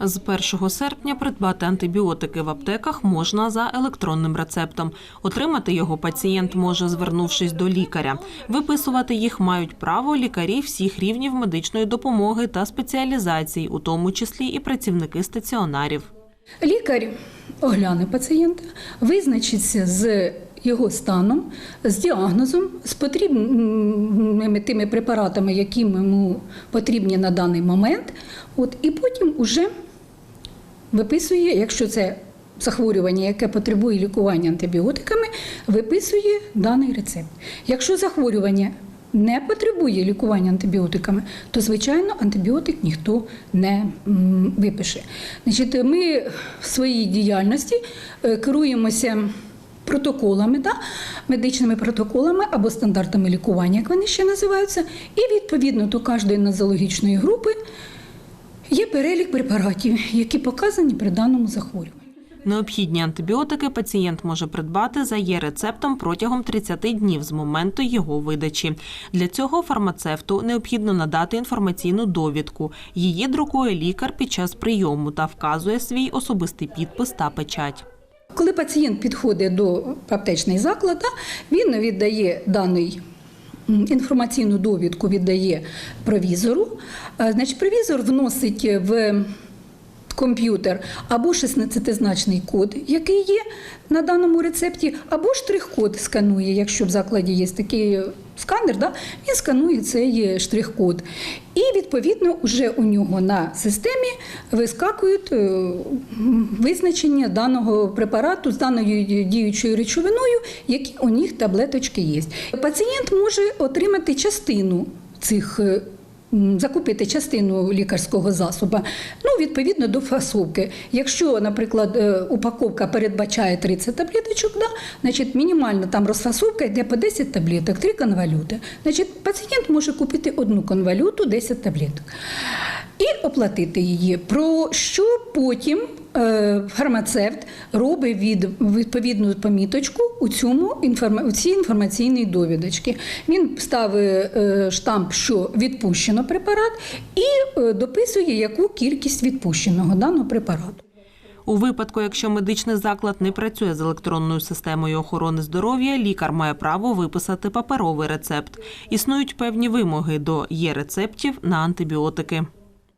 З 1 серпня придбати антибіотики в аптеках можна за електронним рецептом. Отримати його пацієнт може, звернувшись до лікаря. Виписувати їх мають право лікарі всіх рівнів медичної допомоги та спеціалізацій, у тому числі і працівники стаціонарів. Лікар огляне пацієнта, визначиться з його станом, з діагнозом, з потрібними тими препаратами, які йому потрібні на даний момент. От, і потім уже виписує, якщо це захворювання, яке потребує лікування антибіотиками, виписує даний рецепт. Якщо захворювання не потребує лікування антибіотиками, то звичайно антибіотик ніхто не випише. Значить, ми в своїй діяльності е, керуємося. Протоколами, да, медичними протоколами або стандартами лікування, як вони ще називаються, і відповідно до кожної нозологічної групи є перелік препаратів, які показані при даному захворюванні. Необхідні антибіотики пацієнт може придбати за є-рецептом протягом 30 днів з моменту його видачі. Для цього фармацевту необхідно надати інформаційну довідку. Її друкує лікар під час прийому та вказує свій особистий підпис та печать. Коли пацієнт підходить до аптечний заклад, да, він віддає даний. Інформаційну довідку віддає провізору. Значить, провізор вносить в комп'ютер або 16-значний код, який є на даному рецепті, або штрих-код сканує, якщо в закладі є такий сканер, да, він сканує цей штрих-код. І відповідно вже у нього на системі вискакують е, визначення даного препарату з даною діючою речовиною, які у них таблеточки є. Пацієнт може отримати частину цих. Закупити частину лікарського засобу, ну відповідно до фасовки. Якщо, наприклад, е, упаковка передбачає 30 таблеточок, да, значить мінімальна там розфасовка йде по 10 таблеток, 3 конвалюти. Значить, пацієнт може купити одну конвалюту, 10 таблеток і оплатити її. Про що потім фармацевт робить від відповідну поміточку у цьому у цій інформаційній довідочці. Він ставить е, штамп, що відпущено препарат, і е, дописує, яку кількість відпущеного даного препарату. У випадку, якщо медичний заклад не працює з електронною системою охорони здоров'я, лікар має право виписати паперовий рецепт. Існують певні вимоги до є-рецептів на антибіотики.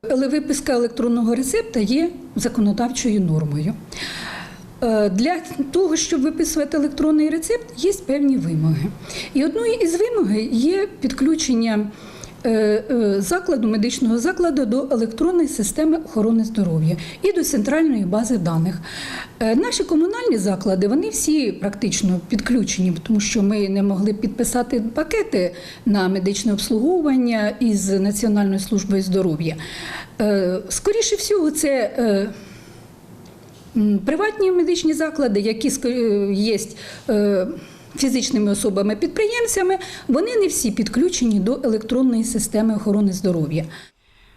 Але виписка електронного рецепта є законодавчою нормою. Е, Для того, щоб виписувати електронний рецепт, є певні вимоги. І одною із вимог є підключення закладу, медичного закладу до електронної системи охорони здоров'я і до центральної бази даних. Е, Наші комунальні заклади вони всі практично підключені, тому що ми не могли підписати пакети на медичне обслуговування із Національною службою здоров'я. Е, Скоріше всього, це е, приватні медичні заклади, які е, є е, фізичними особами-підприємцями, вони не всі підключені до електронної системи охорони здоров'я.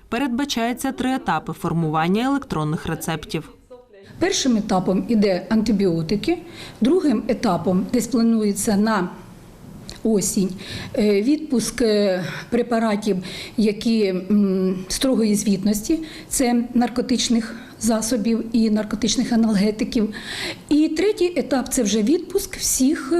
Передбачається три етапи формування електронних рецептів. Першим етапом іде антибіотики, другим етапом, десь планується на осінь, е, відпуск е, препаратів, які строгої звітності, це наркотичних засобів і наркотичних аналгетиків. І третій етап це вже відпуск всіх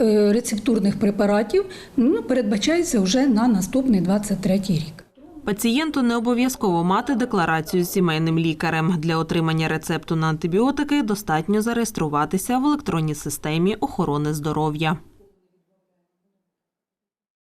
е, рецептурних препаратів, ну, передбачається вже на наступний 23 рік. Пацієнту не обов'язково мати декларацію з сімейним лікарем. Для отримання рецепту на антибіотики достатньо зареєструватися в електронній системі охорони здоров'я.